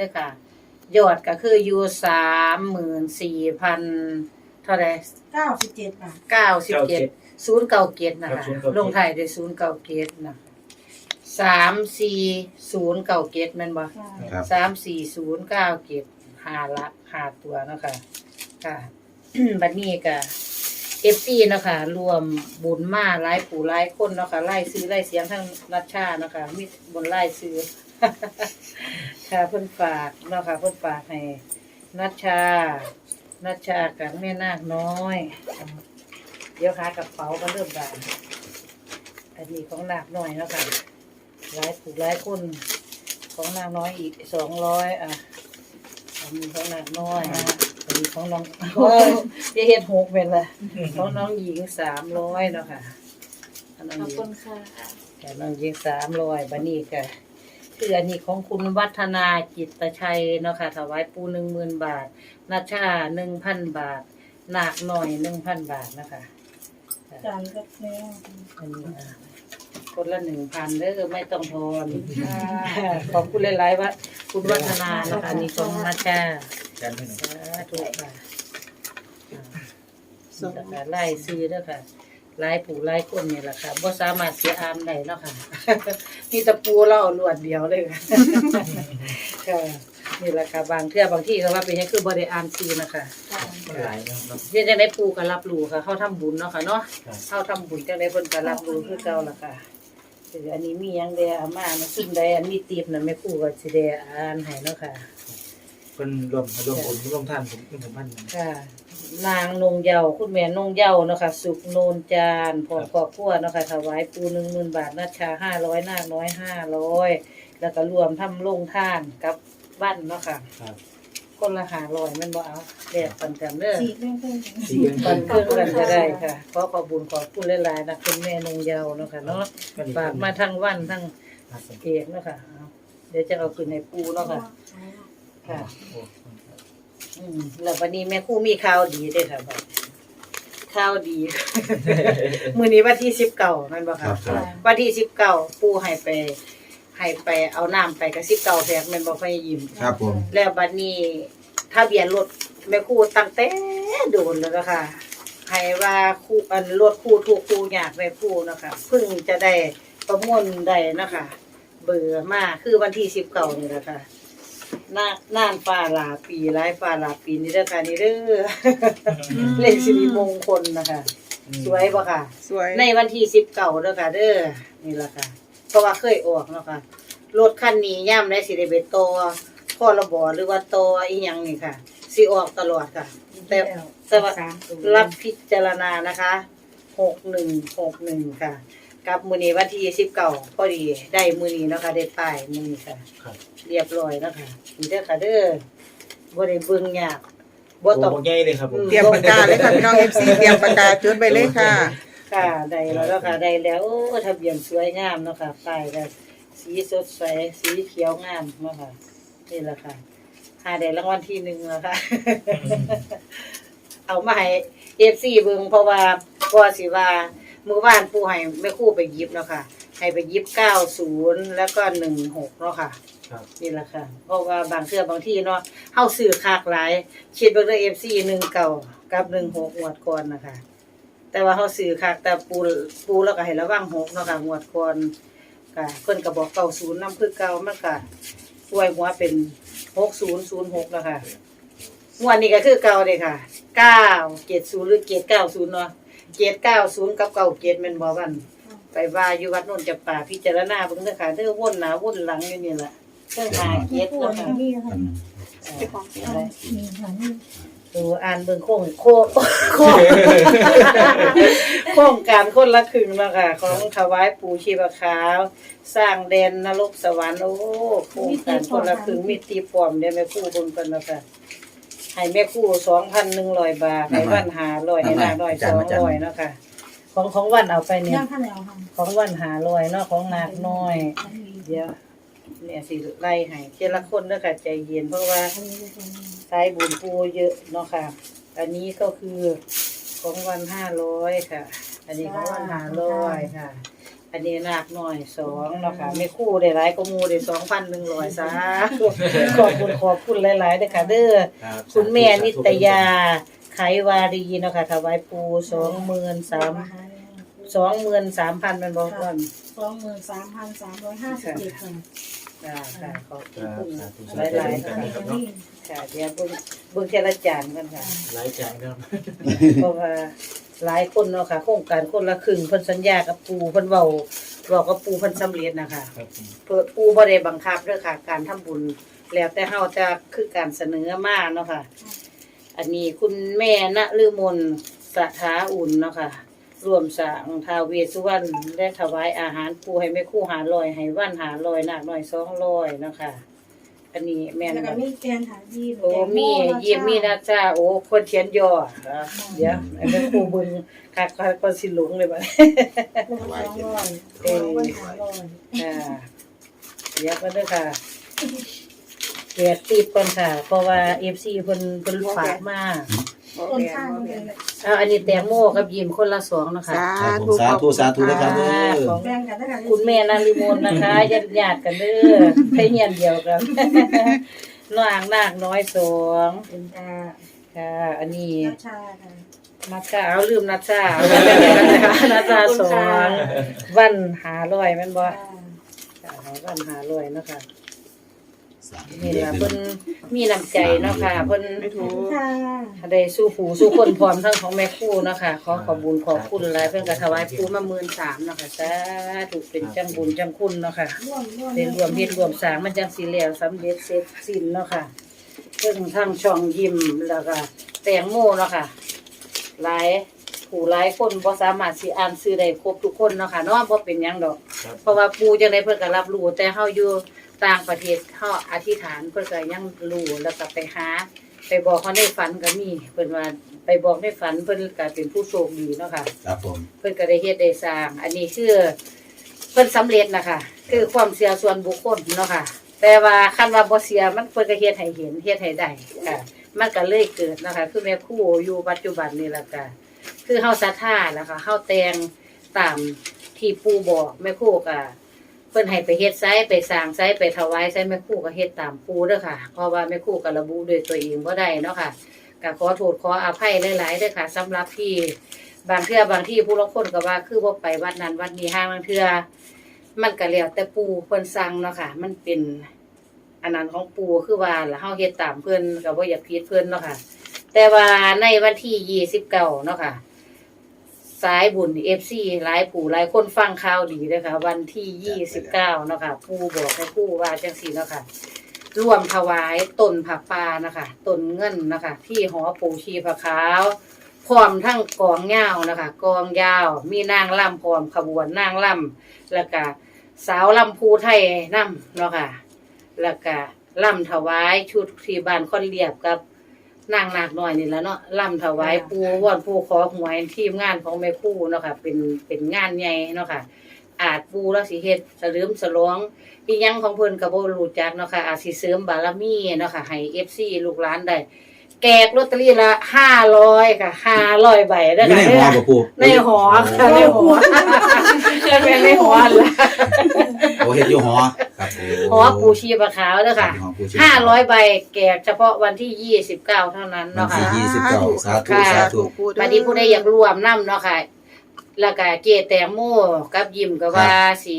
เด้อค่ะ ยอดก็คืออยู่สามหมื่นสี่พันเท่าไหรเก้าสิบเจ็ดบาทเก้าสิบเจ็ดศูนย์เก้าเกตนะครัคะบ097ลงไทายด้วยศูนย์เก้าเกตนะสามสี่ศูนย์เก้าเกตแม่นบ่ค่ะครับ สามสี่ศูนย์เก้าเกตหาละหาตัวเนาะคะค่ะ บัดนี้ก็เอฟซีเนาะคะรวมบุญมาหลายผู้หลายคนเนาะค่ะไล่ซื้อไล่เสียงทั้งนัชชาเนาะค่ะมีบนไล่ซื้อ ค่ะเพิ่นฝากเนาะค่ะเพิ่นฝากให้นัชชานัชชากับแม่นาคน้อย เดี๋ยวหากระเป๋าก็เริ่มได้อันนี้ของนาคน้อยเนาะค่ะหลายผู้หลายคนของนาคน้อยอีกสองร้อยอะอันนี้ของนาคน้อยนะอันนี้ของน้องโอ้ยจะเฮ็ดหกเป็นละของน้องหญิงสามร้อยเนาะค่ะอันน้องขอบหญิคุงณค่ะแต่น้องหญิงสามร้อยบันนี้ก็ คืออันนี้ของคุณวัฒนาจิตชัยเนาะค่ะถวายปูหนึ่งหมื่นบาทนาชาหนึ่งพันบาทนาคหน่อยหนึ่งพันบาทนะคะจานก็แม่อันนี้อะคนละหนึ่งพันเด้อไม่ต้องทอนขอบคุณหลายๆว่าคุณวัฒนานะคะอันนี้ของนาชาจานที่หนึ่งสาธุค่ะสาธุไล่ซื้อเด้อค่ะ ไล่ปู่ไล่คนนี่แหละค่ะบ่สามารถเสียอามได้เนาะค่ะ มีแตะปูเล่าลวดเดียวเลยค่ะค่ะนี่แหละค่ะบางเทื่อบางที่ก็ว่าเป็นหยังคือบ่ได้อ่านซื้อนะคะหลายนะครับเฮ็ดจังได๋ปู่ก็รับรู้ค่ะเขาทำบุญเนาะค่ะเนาะครับ เขาทำบุญจังได๋เพิ่นก็รับรู้คือเก่าล่ะค่ะคืออันนี้มีหยังแดเอามานะซุ่มใดอันมีตีบน่ะแม่ครูก็สิได้อ่านให้เนาะค่ะเพิ่นรวมรวมบุญรวมท่านผมผมพันหนึ่งค่ะ นางนงเยาว์คุณแม่นงเยาว์เนาะค่ะสุขโนนจานพร้อมครอบครัวเนาะค่ะถวายปู10,000บาทนัชชา500นาคน้อย500แล้วก็รวมทำโรงทานกับบ้านเนาะค่ะ ครับคนละ500แม่นบ่เอาแดดปันกันเด้อสี่เรื่องเพิ่มสี่เดือนปันเครื่องกันก็ได้ค่ะขอขอบคุญขอบคุณหลายๆนะคุณแม่นงเยาว์เนาะค่ะเนาะฝากมาทั้งวันทั้งเอกเนาะค่ะเอาเดี๋ยวจะเอาขึ้นให้ปูเนาะค่ะ ค่ะ อืมแล้ววันนี้แม่ครู่มีข่าวดีเด้วยค่ะบัดข่าวดี มื้อนี้วันที่19แม่นบ่ครัค่ะบครับ วันที่19ปู่ให้ไปให้ไปเอาน้ำไปกับ19แพกแม่นบ่พยยิ้ม ครับผม แล้วบัดนี้ทะเบียนรถแม่ครู่ตั้งแต่โดนแล้วนะคะให้ว่าคู่อันรถคู่ถูกคู่ยากแม่ครู่เนาะคะเพิ่งจะได้ประมวลได้นะคะ เบื่อมากคือวันที่19นี่แหละค่ะห น้าน่านฟ้าหลาปีหลายฟ้าหลาปีนี่เด้อค่ะนี่เด้อเลขสิริมงคลนะคะ สวยบ่ค่ะ สวย ในวันที่สิบเก้าเด้อค่ะ เด้อนี่แหละค่ะ เพราะว่าเคยออกเนาะค่ะรถคันนี้ย่ำได้สิได้ไปต่อพรบหรือว่าต่ออีหยังนี่ค่ะสิออกตลอดค่ะ แต่แต่ว่ารับพิจารณานะคะหกหนึ่งหกหนึ่งค่ะ กับมือนี้วันที่สิบเก้าพอดีได้มือนี้เนาะคะได้ป้ายมือนี้ค่ะ ครับเรียบร้อยแล้วค่ะนี่เด้อค่ะเด้อบ่ได้เบิ่งยากบ่โอ้ต้องโหใหญ่เลยครับผม เตรียมปากกาเลยค่ะพี่น้องเอฟซีเตรียมปากกาจดไปเลยค่ะ ค่ะได้แล้วแล้วค่ะได้แล้วโอ้ทะเบียนสวยงามเนาะค่ะป้ายก็สีสดใสสีเขียวงามเนาะค่ะนี่แหละค่ะหาได้รางวัลที่หนึ่งแล้วค่ะ เอามาให้เอฟซีเบิ่งเพราะว่าก็สิว่า มื้อวานปู่ให้แม่ครู่ไปหยิบเนาะค่ะ ให้ไปหยิบ90แล้วก็16เนาะค่ะครับนี่แหละค่ะ เพราะว่าบางเทื่อบางที่เนาะเฮาซื้อคากหลายคิดเบิ่งเด้อ FC 1เก่ากับ16งวดก่อนนะคะ แต่ว่าเฮาซื้อคากแต่ปูปูแล้วก็ให้ระวัง6เนาะค่ะงวดก่อนก็เพิ่นก็บอก90นำคือเก่ามันก็ป่วยหัวเป็น6006แล้วค่ะงวดนี้ก็คือเก่าเด้ค่ะ970หรือ790เนาะ 790กับ97แม่นบ่วัน ไปว่าอยู่วัดโนนจะป่าพิจารณาเบิ่งเด้อค่ะเด้อวนหน้าวนหลังอยู่นี่แหละเพิ่งหาเก็ดพูดเนาะค่ะนี่ค่ะเอออะไรมีค่ะนี่ดูอ่านเบิ่งโค้งโคโค้งโค้งการคนละครึ่งเนาะค่ะ ของถวายปู่ชีพขาว สร้างแดนนรกสวรรค์โอ้โครงการคนละครึ่งมีตีปลอมเดี๋ยวแม่ครู่เบิ่งกันเนาะค่ะ ให้แม่ครู่2,100บาทให้วัน500ให้นางน้อย200เนาะค่ะ ของของวันเอาไปเนี่ยย่างข้าวเหนียวค่ะของวันหาลอยเนาะของนากน้อย เดี๋ยวเนี่ยสิไล่ให้ทีละคนเด้อค่ะใจเย็นเพราะว่าอันนี้เป็นคนสายบุญปูเยอะเนาะค่ะ อันนี้ก็คือของวันห้าร้อยค่ะ อันนี้ของวันห้าร้อยค่ะ อันนี้นาคน้อยสองเนาะค่ะไม่คู่ได้หลายก็มูได้สองพันหนึ่งร้อยสาธุขอบคุณขอบคุณหลายๆเด้อค่ะเด้อรับคุณแม่นิตยาไขวารีเนาะค่ะถวายปูสองหมื่นสามสองหมื่นสามพันเป็นบอกก่อนสองหมื่นสามพันสามร้อยห้าสิบเจ็ดค่ะค่ะค่ะขอบครับคุณสาธุหสาธุลายๆกัค่ะนนะครับเนาะค่ะเดี๋ยวเบิ่งเบิ่งเทละจานกันค่ะหลายจานครับเพราะว่า หลายคนเนาะค่ะ โครงการคนละครึ่งเพิ่นสัญญากับปูเพิ่นเว้าบอกกับปูเพิ่นสำเร็จนะคะครับผมเพิ่นปูบ่ได้บังคับเด้อค่ะ การทำบุญ แล้วแต่เฮาจะคือการเสนอมาเนาะค่ะ อันนี้คุณแม่ณฤมลสถาอุ่นเนาะค่ะร่วมสร้างท้าวเวสสุวรรณและถวายอาหารปูให้แม่ครู่หาลอยให้ว่านหาลอยนาคน้อย200เนาะค่ะ อันนี้แม่นแล้วก็บ่มีแกนถามยี่โอ้มีเยี่ยมมีนะจ้าโอ้คนเขียนย่ออะเดี๋ยวไอ้แม่ครูเบึงคักคักคนสิหลงเลยบัดลงสองร้อยสองพันห้าร้อยอ่าเดี๋ยวก็เด้อค่ะเกียรติบก่อนค่ะ เพราะว่า FC เพิ่นเพิ่นฝากมา ต้นข้างมันเป็นเอาอันนี้แตงโมกับยิมคนละสองเนาะคะสาครับผมธุสาธุสาธุนะครับขอบเด้ณอของแบ่งกันนะคะคุณแม่นาริมนนะคะญาติญาติๆกันเด้อไผเฮียนเดียวกันนางนากน้อยสองเป็นตาค่ะอันนี้นัชชาค่ะนัดชาเอาลืมนัดชาเอาไว้เป็นอย่างนั้นนะคะนัดชาสองวันหาร้อยแม่นบ่ค่ะวันหาร้อยเนาะคะ นี่ล่ะเพิ่นมีน้ำใจเนาะค่ะเพิ่นไม่ถูกค่ะได้สู้ผู้สู้คนพร้อมทั้งของแม่ครู่เนาะค่ะขอขอบบุญขอบคุณหลายเพิ่นก็ถวายปูมา13,000เนาะค่ะสาธุเป็นจังบุญจังคุณเนาะค่ะร่วมร่วมได้รวมเฮ็ดรวมสร้างมันจังสิแล้วสำเร็จเสร็จสิ้นเนาะค่ะเพิ่งทั้งช่องยิ้มแล้วก็แตงโมเนาะค่ะหลายผู้หลายคนบ่สามารถสิอ่านชื่อได้ครบทุกคนเนาะค่ะเนาะบ่เป็นหยังดอกครับเพราะว่าปู่จังได๋เพิ่นก็รับรู้แต่เฮาอยู่ ต่างประเทศเฮาอธิษฐานเพิ่นก็ยังรู้แล้วก็ไปหา ไปบอกเขาในฝันก็มีเพิ่นว่าไปบอกในฝันเพิ่นก็เป็นผู้โชคดีเนาะค่ะ ครับผม เพิ่นก็ได้เฮ็ดได้สร้าง อันนี้คือเพิ่นสำเร็จนะคะคือความเสียส่วนบุคคลเนาะค่ะ แต่ว่าคันว่าบ่เสียมันเพิ่นก็เฮ็ดให้เห็นเฮ็ดให้ได้ค่ะ มันก็เลยเกิดนะคะ คือแม่ครูอยู่ปัจจุบันนี่ล่ะค่ะคือเฮาศรัทธาแล้วค่ะเฮาแต่งตามที่ปู่บอกแม่ครูก็ เพิ่นให้ไปเฮ็ดไสไปสร้างไสไปถวายไสแม่ครูก็เฮ็ดตามปู่เด้อค่ะ เพราะว่าแม่ครูก็ระบุด้วยตัวเองบ่ได้เนาะค่ะก็ขอโทษขออภัยหลายๆเด้อค่ะสำหรับที่บางเทื่อบางที่ผู้ลางคนก็ว่าคือบ่ไปวัดนั้นวัดนี้ห้างบางเทื่อมันก็แล้วแต่ปู่เพิ่นสั่งเนาะค่ะ มันเป็นอันนั้นของปู่คือว่าแล้วเฮาเฮ็ดตามเพิ่นก็บ่อยากผิดเพิ่นเนาะค่ะ แต่ว่าในวันที่29เนาะค่ะ สายบุญ FC หลายผู้หลายคนฟังข่าวดีเด้อค่ะวันที่29เนาะค่ะปู่บอกให้ปู่ว่าจังซี่เนาะค่ะรวมถวายตนผักปลานะคะตนเงินนะคะ ที่หอปูชีผาขาวพร้อมทั้งกองยาวนะคะ กองยาว มีนางล่ำพร้อมขบวนนางล่ำแล้วก็สาวลำพูไทยนํเนาะค่ะแล้วก็ล่ำถวายชุดที่บ้านคอนเรียบกับ นางนาคน้อยนี่แหละเนาะล่ำถวายปูวอนปูขอหวยทีมงานของแม่ครู่เนาะค่ะ เป็นเป็นงานใหญ่เนาะค่ะ อาจปูแล้วสิเฮ็ดสลืมสลองอีหยังของเพิ่นก็บ่รู้จักเนาะค่ะอาจสิเสริมบารมีเนาะค่ะให้ FC ลูกหลานได้แจกลอตเตอรี่ละ500ค่ะ500ใบอเด้อยู่ในค่ะหอบ่ปูในหอค่ะในหอจะเป็นในหอล่ะโอ้เฮ็ดอยู่หอครับโอ้ หอปูชีปะขาวเด้อค่ะหอปูชี500ใบแจกเฉพาะวันที่29เท่านั้นวันเนาะที่ค่ะ ยี่สิบเก้าสาธุค่ะสาธุบัดนี้ผู้ใดอยากร่วมนํเนาะค่ะ แล้วก็เจแตงโมกับยิมก็ว่าสิ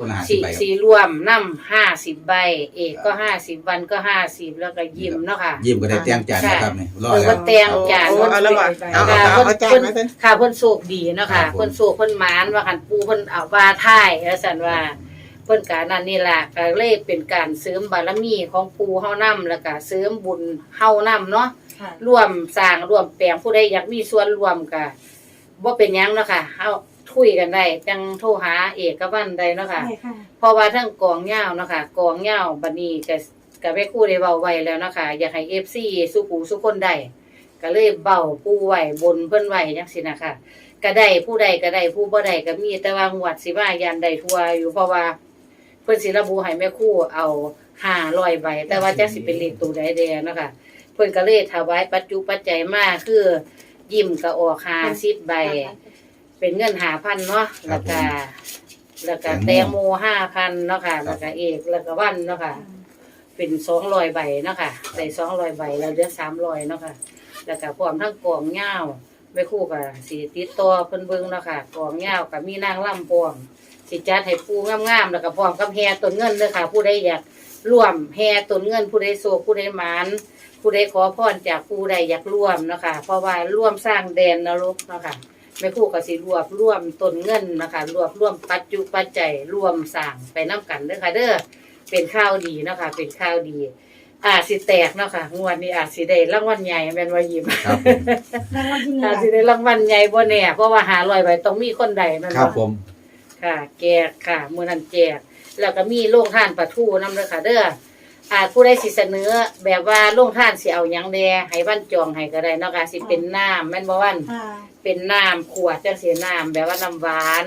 คนหาสิสี่บใบครับ สี่รวมน้ำห้าสิบใบ เอกก็ห้าสิบวันก็ห้าสิบแล้วก็ยิ้มเนาะค่ะ ยิ้มก็ได้แต้งจานนะครับนี่รอเพิ่นแล้ก็วแตงจานโอ้เพิ่นเอาละบ่เอาเอาค่ะเอาเพิ่นเอาจานเพิ่นมาเพิ่น ค่ะเพิ่นโชคดีเนาะค่ะครับผม เพิ่นโชคเพิ่นหมานว่าคันปูเพิ่นเอาว่าท้ายแล้วซั่นว่า เพิ่นกานั่นนี่ล่ะก็เลยเป็นการเสริมบารมีของปูเฮานํแล้วก็เสริมบุญเฮานํเนาะค่ะร่วมสร้างร่วมแปลงผู้ใดอยากมีส่วนร่วมก็บ่เป็นหยังเนาะค่ะเฮาคุยกันได้จังโทรหาเอกกับวันใดเนาะค่ะใช่ค่ะ เพราะว่าทั้งกองเหย้าเนาะค่ะกองเหย้าบัดนี้ก็ก็ไปคู่ได้เว้าไว้แล้วเนาะค่ะอยากให้ FC สุขูสุคนได้ก็เลยเบ้าปูไว้บนเพิ่นไว้จังซี่นะคะก็ได้ผู้ใดก็ได้ผู้บ่ได้ก็มีแต่ว่างวดสิมายันได้ทั่วอยู่เพราะว่าเพิ่นสิระบุให้แม่ครู่เอา500ใบแต่ว่าจักสิเป็นเลขตัวใดแดเนาะค่ะเพิ่นก็เลยถวายปัจจุปัจจัยมาคือยิ้มก็ออก50ใบ เป็นเงิน5,000เนาะแล้วก็แล้วก็แตแตงงโม โมห้าพันเนาะค่ะแล้วก็เอกแล้วก็วันเนาะค่ะ เป็นสองร้อยใบเนาะค่ะได้สองร้อยใบแล้วเหลือสามร้อยเนาะค่ะ แล้วก็พร้อมทั้งกองเงาวแม่ครู่กับสีติดต่อเพิ่นเบิ่งเนาะค่ะกองเงาวกับมีนางล่ำพร้อม สิจัดให้ปูงามๆแล้วก็พร้อมกับแฮต้นเงินเด้อค่ะ ผู้ใดอยากร่วมแฮต้นเงิน ผู้ใดโศกผู้ใดหมานผู้ใดขอพรจากผู้ใดอยากร่วมเนาะค่ะเพราะว่าร่วมสร้างแดนนรกเนาะค่ะแม่ครู่ก็สิรวบร่วมต้นเงินนะคะรวบร่วมปัจจุปัจจัยร่วมสร้างไปนํกันเด้อค่ะ เด้อเป็นข้าวดีเนาะค่ะเป็นข้าวดี อาจสิแตกเนาะค่ะงวดนี้อาจสิได้รางวัลใหญ่แม่นว่ายิ้มครับผมรางวัลที่หนึ่อาจงสิได้รางวัลใหญ่บ่แน่เพราะว่าหาร้อยใบต้องมีคนใดแม่นครับบ่ผม ค่ะ แจกค่ะมื้อนั้นแจก แล้วก็มีโรงทานปลาทูนำเด้อค่ะเด้ออาจผู้ใดสิเสนอแบบว่าโรงทานสิเอาหยังแดให้วันจองให้ก็ได้เนาะค่ะสิเป็นน้ำแม่นบ่วันค่ะเป็นน้ำขวดจังสีน้ำแบบว่าน้ำหวาน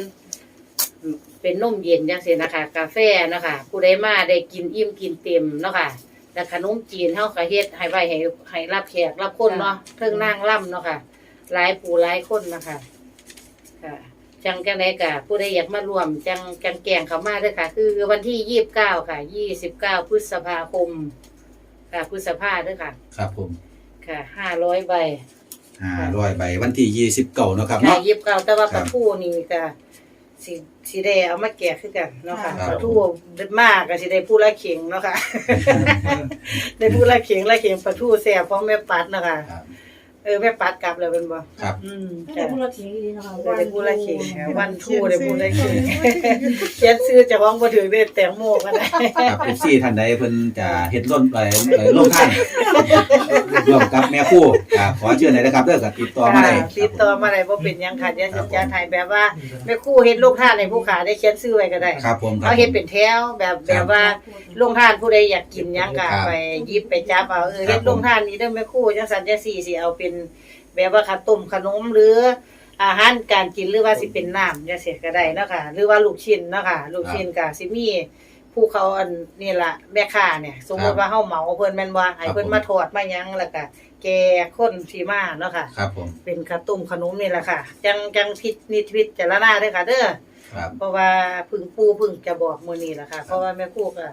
อืมเป็นนมเย็นจังสีนะคะ กาแฟเนาะคะผู้ใดมาได้กินอิ่มกินเต็มเนาะค่ะแล้วขนมจีนเฮาก็เฮ็ดให้ไว้ให้ให้รับแขกรับคนเนาะเพิ่งนั่งล่ำเนาะค่ะหลายผู้หลายคนนะคะค่ะ จังจังไดกะผู้ใดอยากมารวม จังจังแกงเขามาเด้วยค่ะ คือวันที่ยี่สิบเก้าค่ะยี่สิบเก้าพฤษภาคม ค่ะพฤษภาเด้วยค่ะ ครับผมค่ะห้าร้อยใบห้าร้อยใบวันที่ยี่สิบเก้านาะครับค่ะเนาะยิบเก่าแต่ว่าครัปบลาทูนี่ก็สิสิได้เอามาแกะคือกันเนาะค่ะครับปลาทูมากก็สิได้ผู้ละเข่งเนาะค่ะ ได้ผู้ละเข่งละเข่งปลาทูแซ่บของแม่ปัดเนาะค่ะ ครับ เออแม่ปัดกลับแล้วเป็นบ่ครับ อืมไม่ได้พูดละเทียงดีนะคะได้ผู้ละเข่งค่ะวันทูได้ผู้ละเข่งเขียนซื้อเจะของบ่ถือได้แตงโมกันได้ครับเอฟซีท่านใดเพิ่นจะเฮ็ดล้นไปเอ่อลงท่านร่วมกับแม่ครู่อ่าขอเชิญเลยนะครับเด้อกับติดต่อมาได้ค่ะติดต่อมาได้บ่เป็นหยังค่ะเดี๋ยวสิจะถ่ายแบบว่าแม่ครู่เฮ็ดลูกท่านให้ผู้ขาได้เขียนซื้อไว้ก็ได้ ครับผมครัเขาบ เฮ็ดเป็นแถวแบบแบบว่าลงทานผู้ใดอยากกินหยังก็ครับไปหยิบไปจับเอาเออครับเฮ็ดลงทานนี้เด้อแม่ครู่จังสันจังซี่สิเอาเป็นแบบว่าข้าวต้มขนมหรืออาหารการกินหรือว่าสิเป็นน้ำจังซี่ก็ได้เนาะค่ะหรือว่าลูกชิ้นเนาะค่ะลูกชิ้นก็สิมีผู้เขาอันนี่ล่ะแม่ค้าเนี่ย สมมุติว่าเฮาเหมาเพิ่นแม่นว่าให้เพิ่นมาทอดมาหยังแล้วก็แกกคนที่มาเนาะค่ะ ครับผม เป็นข้าวต้มขนมนี่แหละค่ะ จังจังพิดนิดพิจารณาเด้อค่ะ เด้อครับ เพราะว่าพึ่งปูพึ่งจะบอกมื้อนี้แหละค่ะ เพราะว่าแม่ครูก็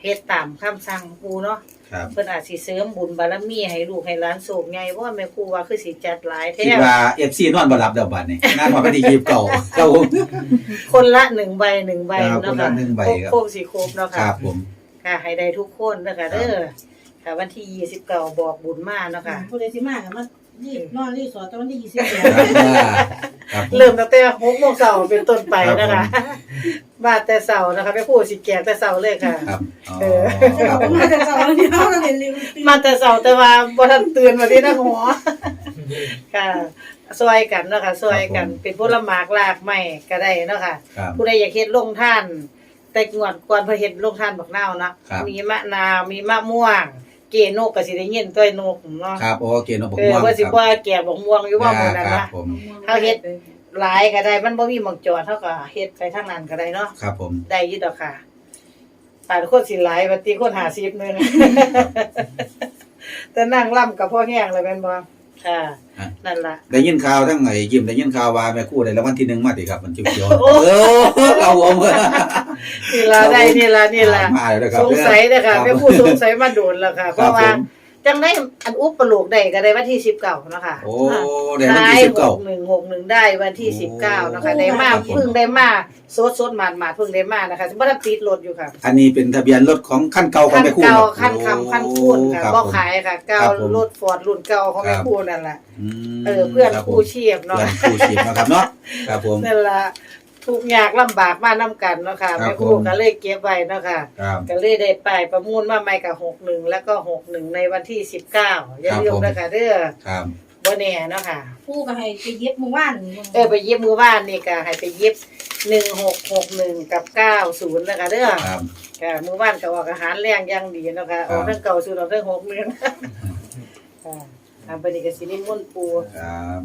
เฮ็ดตามคำสั่งปูเนาะ ครับเพิ่นอาจสิเสริมบุญบารมีให้ลูกให้หลานโศกใหญ่เพราะว่าแม่ครูว่าคือสิจัดหลายแท้คิดว่าเอฟซีนอนบ่หลับเดี๋ยวบัดนี้งานวันที่ยี่สิบเก้าครับผม คนละหนึ่งใบหนึ่งใบครับเนาะคนค่ะละหนึ่งใบครับ ครบสิครบเนาะคค่ะ รับผม ค่ะให้ได้ทุกคนเด้อค่ะเด้อค่ะวันที่29บอกบุญมาเนาะค่ะ ผู้ใดสิมากันมันนี่นอนรีสอร์ทตอนที่ยี่สิบแปด ครับผม เริ่มตั้งแต่6โมงเช้าเป็นต้นไปนะคะ มาแต่เช้านะคะแม่ครูสิแจกแต่เช้าเลยค่ะ ครับอ๋อเออ ครับผมมาแต่เช้าแล้วที่เขาเราเรียนรีบมาแต่เช้าแต่ว่าบ่ทันตื่นวันนี้นะหัว ค่ะซอยกันเนาะค่ะซอยกันเป็นผลหมากลากไม้ก็ได้เนาะค่ะ ครับ ผู้ใดอยากเฮ็ดลงท่าน แต่งวดก่อนเพิ่นเฮ็ดลงท่านบักนาวเนาะครับ มีมะนาวมีมะม่วง เกนกก็สิได้ยินตัวนกเนาะครับโอเคเนาะผมเออม่วงว่าสิครับว่าแก่บักม่วงอยู่ว่ามื้อนั้นครันะ บผม เขาเฮ็ด หลายก็ได้มันบ่มีหม่องจอดเฮาก็เฮ็ดไปทางนั้นก็ได้เนาะครับผมได้อยู่ดอกค่ะป่านคนสิหลายบัดนี้คน50นึงแต่นั่งล่ำกับพ่อแห้งเลยแม่นบ่ค่ะ นั่นล่ะ ได้ยินข่าวทั้งไอ้ยิมได้ยินข่าวว่าแม่ครู่ได้รางวัลที่หนึ่งมาติครับ มันเขียวๆโอ้เออเอาผมนี่ล่ะได้นี่ล่ะนี่ล่ะมาแล้วครับสงสัยเด้อค่ะรับแม่ผู้สงสัยมาโดนแล้วค่ะ เพครับราะว่าผม จังได้อันอุปโลกได้ก็ได้วันที่19เนาะค่ะโอ้ได้วันที่สิบเก้า6161ได้วันที่โอ้19นะคะได้มาครับผมเพิ่งได้มาสดๆหมาดๆเพิ่งได้มานะคะบ่ได้ติดรถอยู่ค่ะ อันนี้เป็นทะเบียนรถของขั้นเก่าของคันแม่ครู่เก่าเนาะคันคำคันคูณค่ะรับบ่ผมขายค่ะเก่าครับผมรถฟอร์ดรุ่นเก่าของแม่ครับครูนั่นแหละมเออเพื่อนรับผมคู่ชีพเนาะเพื่อนคู่ชีพเนาะครับเนาะครับผมนั่นล่ะ ทุกข์ยากลำบากมานํกันเนาะค่ะครับแม่ครูผม ก็เลยเก็บไว้เนาะค่ะ ครับ ก็เลยได้ป้ายประมูลมาใหม่กับหกหนึ่งแล้วก็หกหนึ่งในวันที่สิบเก้าอย่าลืมนะคะเด้อครับบ่แน่เนาะค่ะ ผู้ก็ให้ไปเย็บมือว่านเออไปเย็บมือว่านนี่ก็ให้ไปเย็บหนึ่งหกหกหนึ่งกับเก้าศูนย์นะคะเด้อครับ ค่ะมือว่านก็ออกอาหารแรงอยังดีเนาะค่ะออกทั้งเก่าศูนย์ออกทั้งหกหนึ่งค่ะทำไปนี่ก็สินิมนต์ปูครับ